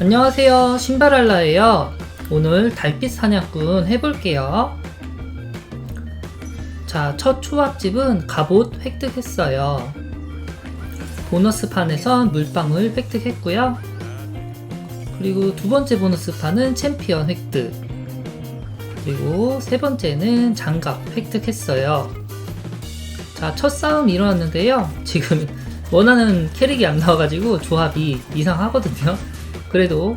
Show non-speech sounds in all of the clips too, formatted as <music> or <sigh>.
안녕하세요. 신발알라예요. 오늘 달빛 사냥꾼 해볼게요. 자첫 초밥집은 갑옷 획득했어요. 보너스 판에선 물방울 획득했고요. 그리고 두 번째 보너스 판은 챔피언 획득. 그리고 세 번째는 장갑 획득했어요. 자 첫 싸움 일어났는데요. 지금 <laughs> 원하는 캐릭이 안 나와가지고 조합이 이상하거든요 그래도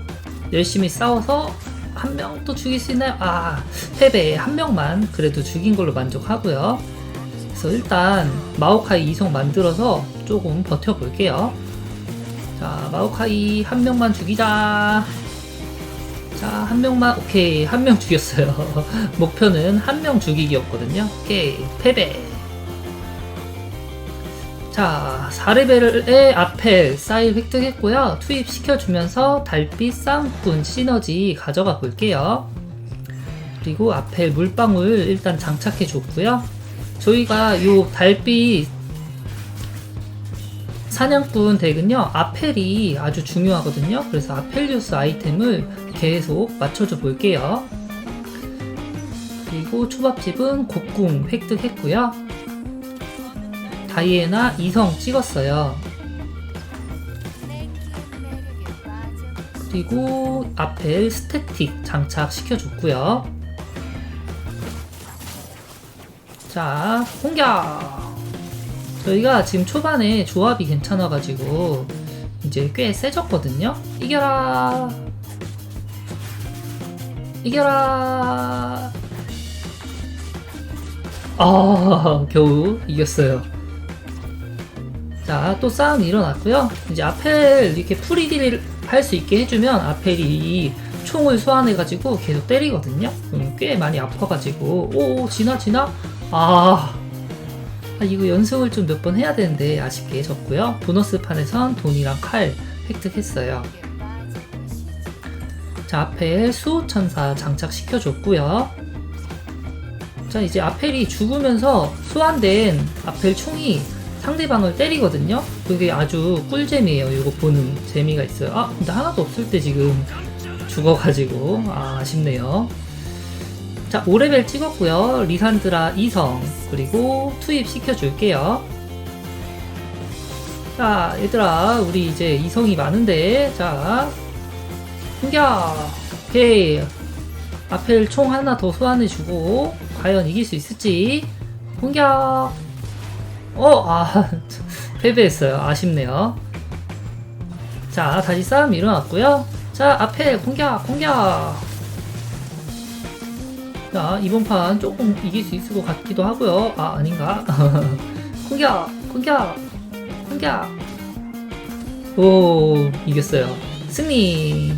열심히 싸워서 한 명 또 죽일 수 있나요? 아, 패배 한 명만 그래도 죽인 걸로 만족하고요. 그래서 일단 마오카이 이성 만들어서 조금 버텨볼게요. 자, 마오카이 한 명만 죽이자. 자, 한 명만, 오케이. 한 명 죽였어요. <laughs> 목표는 한 명 죽이기였거든요. 오케이. 패배. 자, 4레벨의 아펠 사일 획득했고요. 투입시켜주면서 달빛 싸움꾼 시너지 가져가 볼게요. 그리고 아펠 물방울 일단 장착해 줬고요. 저희가 요 달빛 사냥꾼 덱은요, 아펠이 아주 중요하거든요. 그래서 아펠리우스 아이템을 계속 맞춰줘 볼게요. 그리고 초밥집은 곡궁 획득했고요. 다이애나 이성 찍었어요. 그리고 앞에 스태틱 장착시켜줬고요. 자, 공격! 저희가 지금 초반에 조합이 괜찮아가지고 이제 꽤 세졌거든요? 이겨라! 이겨라! 아, 겨우 이겼어요. 자, 또 싸움이 일어났고요. 이제 아펠 이렇게 프리딜을 할 수 있게 해주면 아펠이 총을 소환해가지고 계속 때리거든요. 그럼 꽤 많이 아파가지고 오 지나 지나 아, 아 이거 연습을 좀 몇 번 해야 되는데 아쉽게 졌고요. 보너스 판에선 돈이랑 칼 획득했어요. 자, 아펠 수호천사 장착시켜줬고요. 자, 이제 아펠이 죽으면서 소환된 아펠 총이 상대방을 때리거든요. 그게 아주 꿀잼이에요. 이거 보는 재미가 있어요. 아, 근데 하나도 없을 때 지금 죽어가지고 아, 아쉽네요. 자, 5레벨 찍었고요. 리산드라 2성 그리고 투입 시켜줄게요. 자, 얘들아, 우리 이제 이성이 많은데, 자, 공격! 오케이. 아펠 총 하나 더 소환해주고, 과연 이길 수 있을지. 공격! 어, 아, <laughs> 패배했어요. 아쉽네요. 자, 다시 싸움 일어났고요. 자, 앞에 공격, 공격. 자, 이번 판 조금 이길 수 있을 것 같기도 하고요. 아, 아닌가? <laughs> 공격, 공격, 공격. 오, 이겼어요. 승리.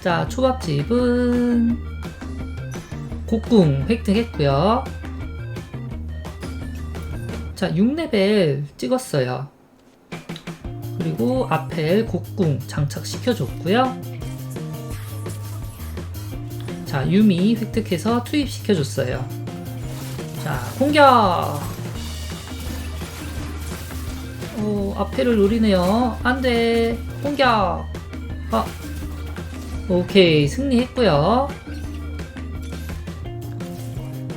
자, 초밥집은 곡궁 획득했고요. 자, 6레벨 찍었어요. 그리고 아펠 곡궁 장착시켜 줬고요. 자, 유미 획득해서 투입시켜 줬어요. 자, 공격! 오, 아펠을 노리네요. 안 돼. 공격! 아, 오케이. 승리했고요.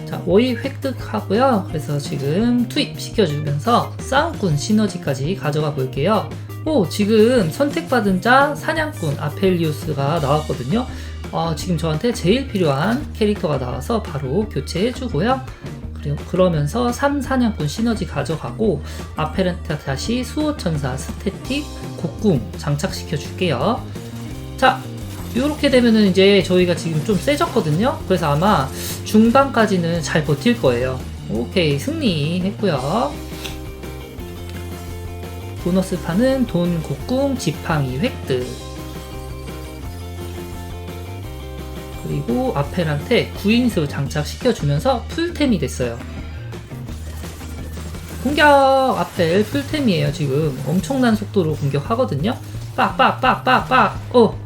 자, 5위 획득하고요. 그래서 지금 투입시켜주면서 싸움꾼 시너지까지 가져가 볼게요. 오, 지금 선택받은 자 사냥꾼 아펠리우스가 나왔거든요. 어, 지금 저한테 제일 필요한 캐릭터가 나와서 바로 교체해주고요. 그리고 그러면서 3 사냥꾼 시너지 가져가고 아펠한테 다시 수호천사 스태틱 곡궁 장착시켜 줄게요. 자, 이렇게 되면은 이제 저희가 지금 좀 세졌거든요. 그래서 아마 중반까지는 잘 버틸 거예요. 오케이 승리했고요. 보너스 판은 돈 곡궁 지팡이 획득. 그리고 아펠한테 구인수 장착시켜주면서 풀템이 됐어요. 공격! 아펠 풀템이에요, 지금. 엄청난 속도로 공격하거든요? 빡빡빡빡빡! 어!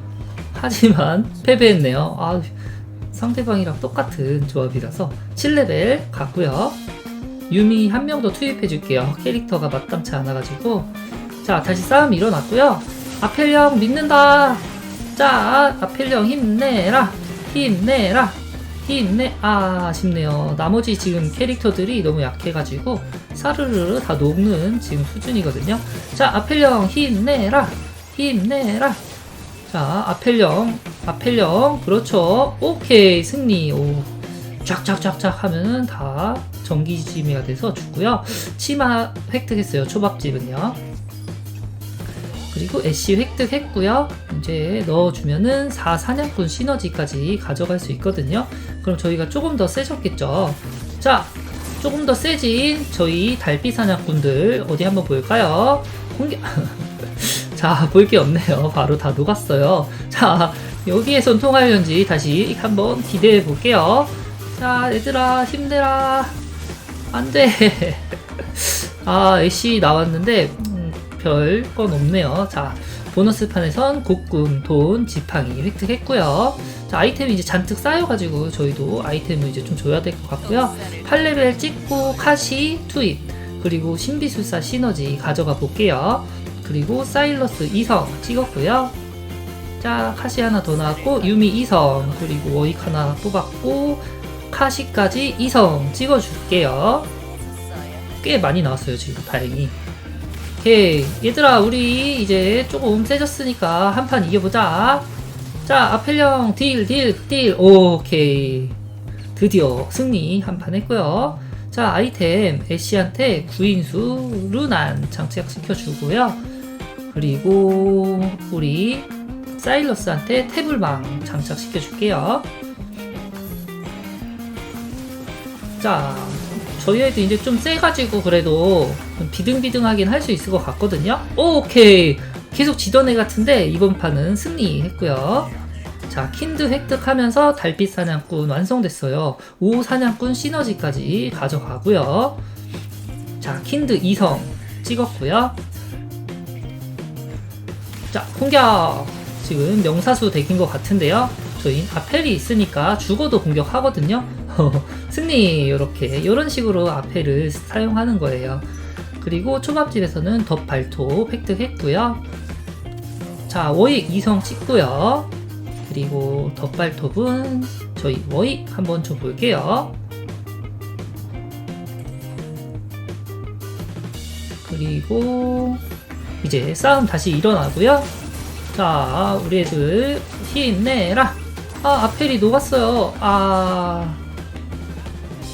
하지만 패배했네요. 아, 상대방이랑 똑같은 조합이라서 7레벨 갔고요. 유미 한 명 더 투입해 줄게요. 캐릭터가 마땅치 않아가지고 자 다시 싸움 일어났고요. 아펠령 믿는다. 자, 아펠령 힘내라. 힘내라. 힘내. 아, 아쉽네요. 나머지 지금 캐릭터들이 너무 약해가지고 사르르르 다 녹는 지금 수준이거든요. 자, 아펠령 힘내라. 힘내라. 자, 아펠령. 아펠령. 그렇죠. 오케이. 승리. 오. 쫙쫙쫙쫙 하면은 다 전기지미가 돼서 죽고요. 치마 획득했어요. 초밥집은요. 그리고 애쉬 획득했고요. 이제 넣어주면은 4 사냥꾼 시너지까지 가져갈 수 있거든요. 그럼 저희가 조금 더 세졌겠죠. 자, 조금 더 세진 저희 달빛 사냥꾼들 어디 한번 볼까요? 공개. <laughs> 자, 볼 게 없네요. 바로 다 녹았어요. 자, 여기에선 통하려는지 다시 한번 기대해 볼게요. 자, 얘들아, 힘내라. 안 돼. <laughs> 아, 애쉬 나왔는데, 음, 별건 없네요. 자, 보너스 판에선 곡금, 돈, 지팡이 획득했고요. 자, 아이템이 이제 잔뜩 쌓여가지고 저희도 아이템을 이제 좀 줘야 될 것 같고요. 8레벨 찍고 카시 투입, 그리고 신비술사 시너지 가져가 볼게요. 그리고 사일러스 2성 찍었고요. 자, 카시 하나 더 나왔고, 유미 2성, 그리고 워익 하나 뽑았고, 카시까지 2성 찍어줄게요. 꽤 많이 나왔어요, 지금 다행히. 오케이. 얘들아, 우리 이제 조금 세졌으니까 한 판 이겨보자. 자, 아펠령 딜, 딜, 딜. 오케이. 드디어 승리 한 판 했고요. 자, 아이템 애쉬한테 구인수 루난 장착 시켜주고요. 그리고 우리 사일러스한테 태블망 장착시켜 줄게요. 자, 저희 애도 이제 좀 세가지고 그래도 좀 비등비등하긴 할 수 있을 것 같거든요. 오케이. 계속 지던 애 같은데 이번 판은 승리했고요. 자, 킨드 획득하면서 달빛 사냥꾼 완성됐어요. 5 사냥꾼 시너지까지 가져가고요. 자, 킨드 2성 찍었고요. 자, 공격! 지금 명사수 덱인 것 같은데요. 저희 아펠이 있으니까 죽어도 공격하거든요. <laughs> 승리! 이렇게 이런 식으로 아펠을 사용하는 거예요. 그리고 초밥집에서는 덧 발톱 획득했고요. 자, 워익 2성 찍고요. 그리고 덧발톱은 저희 워익 한번 좀 볼게요. 그리고 이제 싸움 다시 일어나고요. 자, 우리 애들 힘내라. 아, 아펠이 녹았어요. 아,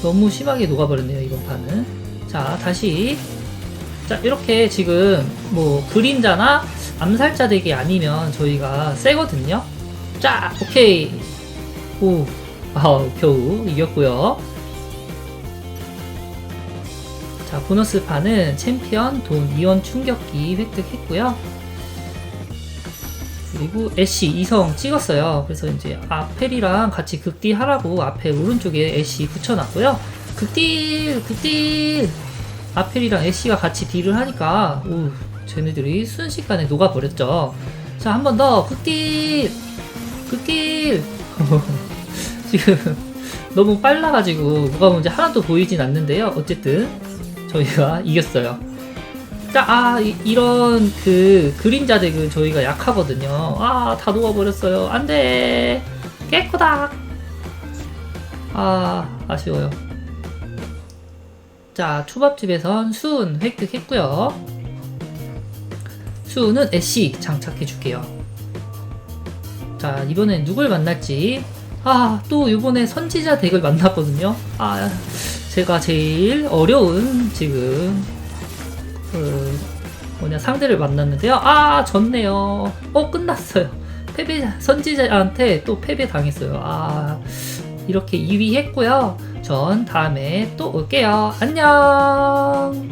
너무 심하게 녹아버렸네요, 이번 판은. 자, 다시. 자, 이렇게 지금 뭐 그림자나 암살자 덱이 아니면 저희가 세거든요. 자, 오케이. 오, 아, 겨우 이겼고요. 자, 보너스 판은 챔피언 돈 이원 충격기 획득했고요. 그리고 애쉬 2성 찍었어요. 그래서 이제 아펠이랑 같이 극딜 하라고 앞에 오른쪽에 애쉬 붙여놨고요. 극딜, 극딜! 아펠이랑 애쉬가 같이 딜을 하니까, 오, 쟤네들이 순식간에 녹아버렸죠. 자, 한 번 더, 극딜! 극딜! <laughs> 지금 너무 빨라가지고 뭐가 뭔지 하나도 보이진 않는데요. 어쨌든 저희가 <laughs> 이겼어요. 자, 아, 이, 런그 그림자 덱은 저희가 약하거든요. 아, 다 녹아버렸어요. 안 돼! 깨꼬닥! 아, 아쉬워요. 자, 초밥집에선 수은 획득했고요. 수은은 애쉬 장착해 줄게요. 자, 이번엔 누굴 만날지. 아, 또 이번에 선지자 덱을 만났거든요. 아, 제가 제일 어려운 지금 그 뭐냐 상대를 만났는데요. 아 졌네요. 어 끝났어요. 패배 선지자한테 또 패배 당했어요. 아 이렇게 2위 했고요. 전 다음에 또 올게요. 안녕.